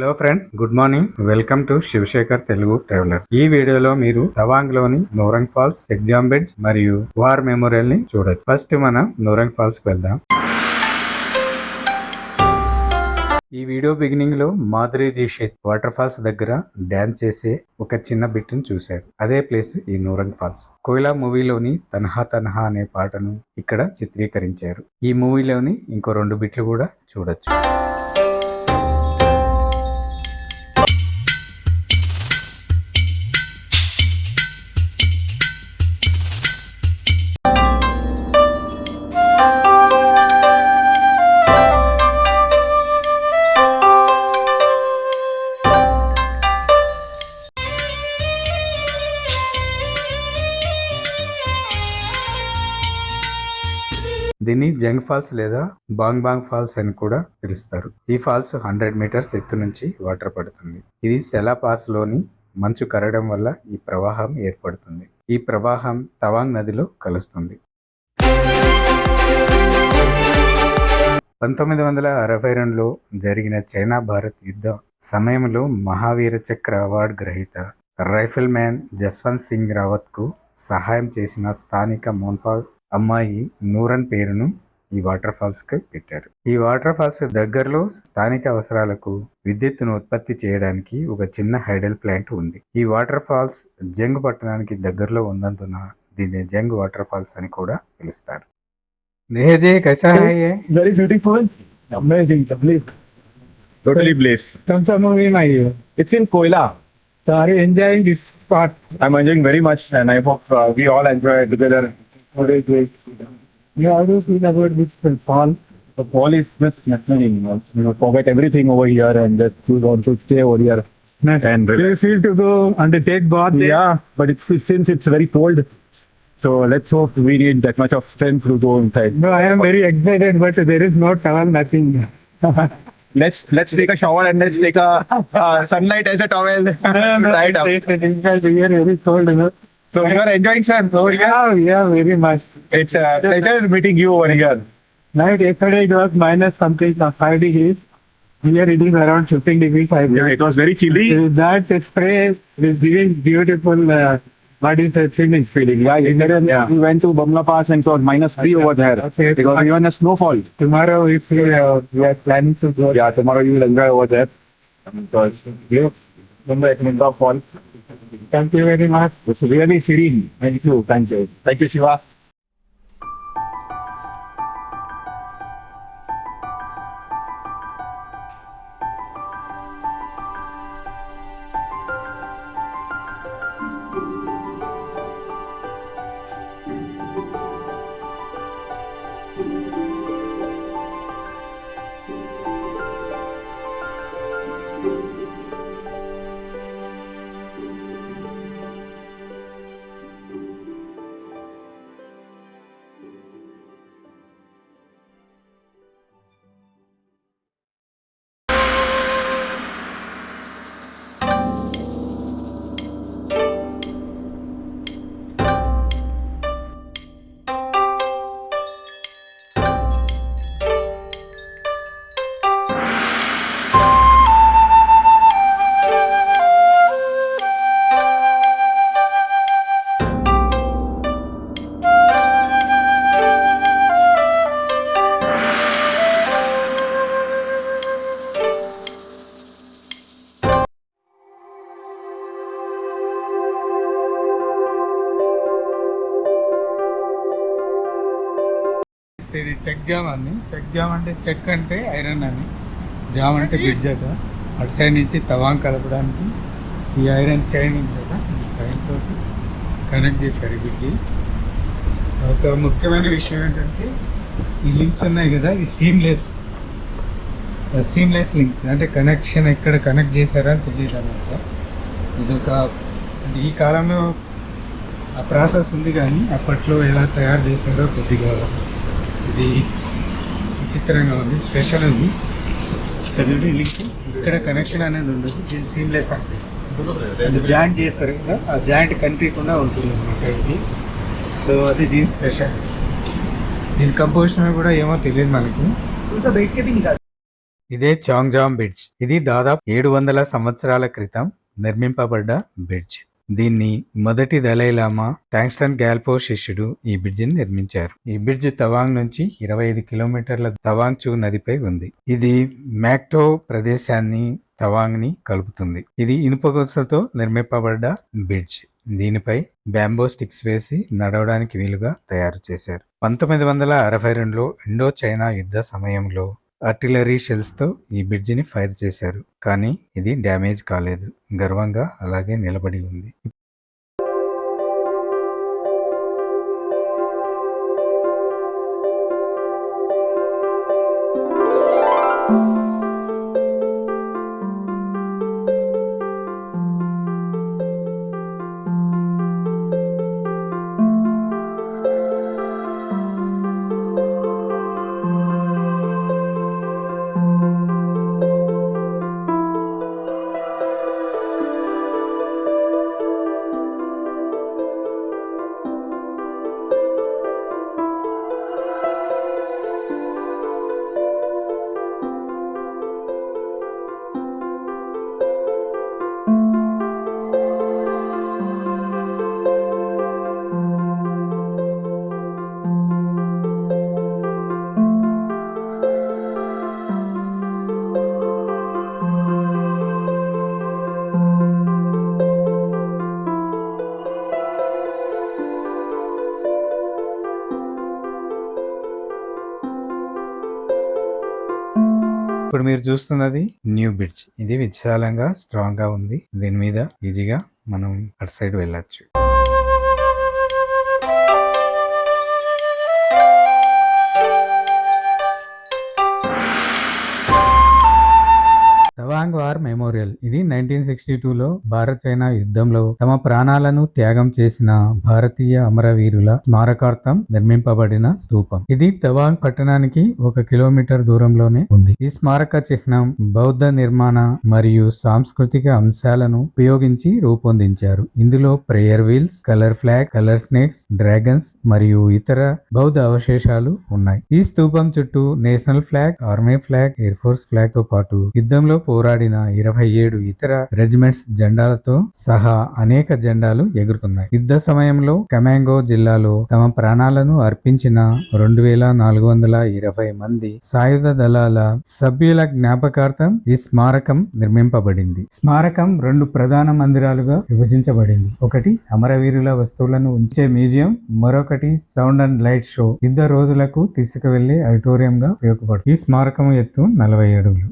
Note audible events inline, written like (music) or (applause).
Hello friends good morning. Welcome to Shivashekhar Telugu travellers. ఈ వీడియోలో మీరు తవాంగ్లోని నోరంగ్ ఫాల్స్ ఎగ్జామ్ బెడ్స్ మరియు వార్ మెమోరియల్ని చూడొచ్చు. ఫస్ట్ మనం నోరంగ్ ఫాల్స్కి వెళ్దాం. ఈ వీడియో బిగినింగ్లో మాధురి దీక్షిత్ వాటర్ ఫాల్స్ దగ్గర డాన్స్ చేసే ఒక చిన్న బిట్ చూశారు. అదే ప్లేస్ ఈ నూరంగ్ ఫాల్స్. కోయిలా మూవీలోని తన్హా తన్హా అనే పాటను ఇక్కడ చిత్రీకరించారు. ఈ మూవీలోని ఇంకో రెండు బిట్లు కూడా చూడొచ్చు. ఫాల్స్ లేదా బాంగ్ బాంగ్ ఫాల్స్ అని కూడా పిలుస్తారు. ఈ ఫాల్స్ హండ్రెడ్ మీటర్స్ ఎత్తు నుంచి వాటర్ పడుతుంది. ఇది సెలాపాస్లోని మంచు కరగడం వల్ల ఈ ప్రవాహం ఏర్పడుతుంది. ఈ ప్రవాహం తవాంగ్ నదిలో కలుస్తుంది. పంతొమ్మిది వందల అరవై రెండులో జరిగిన చైనా భారత్ యుద్ధం సమయంలో మహావీర చక్ర అవార్డు గ్రహీత రైఫిల్ మ్యాన్ జస్వంత్ సింగ్ రావత్కు సహాయం చేసిన స్థానిక మోన్పా అమ్మాయి నూరన్ పేరును ఈ వాటర్ ఫాల్స్కి పెట్టారు. ఈ వాటర్ ఫాల్స్ దగ్గరలో స్థానిక అవసరాలకు విద్యుత్తును ఉత్పత్తి చేయడానికి ఒక చిన్న హైడల్ ప్లాంట్ ఉంది. ఈ వాటర్ ఫాల్స్ జంగ్ పట్టణానికి దగ్గరలో ఉన్నందున దీన్ని జంగ్ వాటర్ ఫాల్స్ అని కూడా పిలుస్తారు. Enjoying this part I enjoying very much and I hope we all enjoy together what is great freedom all enjoy it together. Very great. You how do you feel about this fall? The fall is just nothing. You know, forget everything over here and just choose on to stay over here. And Do you feel to go and to take bath? there? yeah, but it's since it's very cold, so let's hope we need that much of strength to go inside. No, I am very excited, but there is no towel, nothing. (laughs) Let's let's take a shower and let's take a uh, sunlight as a towel. right up. Are very cold, you know. So you are enjoying, sir. Over here. Yeah, yeah, very much. It's a pleasure meeting you over here. Night yesterday it was minus something, uh, five degrees. Here it is around 15 degrees. Five Yeah, it was very chilly. That spray is giving beautiful, uh, what is the feeling? feeling. Yeah, yesterday Yeah. we went to Bamla Pass and it was minus three over there. Okay. Because even a snowfall. Tomorrow if we, uh, we are planning to go. Yeah, tomorrow you will enjoy over there. Because you from the Ekminda Fall. Thank you very much. It's really serene. Thank you. Thank you. Thank you, Shiva. ఇది check jam అని check jam అంటే చెక్ అంటే iron అని జామ్ అంటే bridge అట. అటు సైడ్ నుంచి తవాంగ్ కలపడానికి ఈ ఐరన్ చైన్ ఉంది కదా చైన్ తోటి కనెక్ట్ చేశారు ఈ బ్రిడ్జి. ఒక ముఖ్యమైన విషయం ఏంటంటే ఈ లింక్స్ ఉన్నాయి కదా ఇవి సీమ్లెస్ సీమ్లెస్ లింక్స్. అంటే కనెక్షన్ ఎక్కడ కనెక్ట్ చేశారని తెలియదు అనమాట ఇది ఒక ఈ కాలంలో ఆ ప్రాసెస్ ఉంది కానీ అప్పట్లో ఎలా తయారు చేశారో కొద్దిగా ఇది విచిత్రంగా ఉంది స్పెషల్ ఉంది. ఇక్కడ కనెక్షన్ అనేది ఉండదు దీని సీమ్లెస్ అంటే జాయింట్ చేస్తారు కదా ఆ జాయింట్ కనిపించకుండా ఉంటుంది అనమాట ఇది. సో అది దీని స్పెషల్ దీని కంపోజిషన్ కూడా ఏమో తెలియదు మనకి. ఇదే చాంగ్జామ్ బ్రిడ్జ్ ఇది దాదాపు ఏడు వందల సంవత్సరాల క్రితం నిర్మింపబడ్డ బ్రిడ్జ్ దీన్ని మొదటి దలైలామా ట్యాంక్స్టన్ గ్యాల్పో శిష్యుడు ఈ బ్రిడ్జిని నిర్మించారు. ఈ బ్రిడ్జ్ తవాంగ్ నుంచి ఇరవై ఐదు కిలోమీటర్ల తవాంగ్చు నదిపై ఉంది. ఇది మ్యాక్టో ప్రదేశాన్ని తవాంగ్ని కలుపుతుంది. ఇది ఇనుప గొలుసులతో నిర్మింపబడ్డ బ్రిడ్జ్. దీనిపై బ్యాంబో స్టిక్స్ వేసి నడవడానికి వీలుగా తయారు చేశారు. పంతొమ్మిది వందల అరవై రెండులో ఇండో చైనా యుద్ధ సమయంలో ఆర్టిలరీ షెల్స్తో ఈ బ్రిడ్జిని ఫైర్ చేశారు. కానీ ఇది డ్యామేజ్ కాలేదు. గర్వంగా అలాగే నిలబడి ఉంది. ఇప్పుడు మీరు చూస్తున్నది న్యూ బ్రిడ్జ్. ఇది విశాలంగా స్ట్రాంగ్గా ఉంది. దీని మీద ఈజీగా మనం అటు సైడ్ వెళ్ళొచ్చు. తవాంగ్ వార్ మెమోరియల్ ఇది నైన్టీన్ సిక్స్టీ లో భారత్ చైనా యుద్ధంలో తమ ప్రాణాలను త్యాగం చేసిన భారతీయ అమరవీరుల స్మారకార్థం నిర్మింపబడిన స్థూపం. ఇది తవాంగ్ పట్టణానికి ఒక కిలోమీటర్ దూరంలోనే ఉంది. ఈ స్మారక చిహ్నం బౌద్ధ నిర్మాణ మరియు సాంస్కృతిక అంశాలను ఉపయోగించి రూపొందించారు. ఇందులో prayer wheels colour flag colour snakes dragons మరియు ఇతర బౌద్ధ అవశేషాలు ఉన్నాయి. ఈ స్థూపం చుట్టూ national flag army flag air force ఫ్లాగ్తో పాటు యుద్ధంలో పోరాడిన ఇరవై ఏడు ఇతర రెజిమెంట్స్ జెండాలతో సహా అనేక జెండాలు ఎగురుతున్నాయి. యుద్ధ సమయంలో కమాంగో జిల్లాలో తమ ప్రాణాలను అర్పించిన రెండు వేల నాలుగు వందల ఇరవై మంది సాయుధ దళాల సభ్యుల జ్ఞాపకార్థం ఈ స్మారకం నిర్మింపబడింది. స్మారకం రెండు ప్రధాన మందిరాలుగా విభజించబడింది. ఒకటి అమరవీరుల వస్తువులను ఉంచే మ్యూజియం మరొకటి సౌండ్ అండ్ లైట్ షో. యుద్ధ రోజులకు తీసుకువెళ్ళే ఆడిటోరియం గా ఉపయోగపడుతుంది. ఈ స్మారకం ఎత్తు నలభై అడుగులు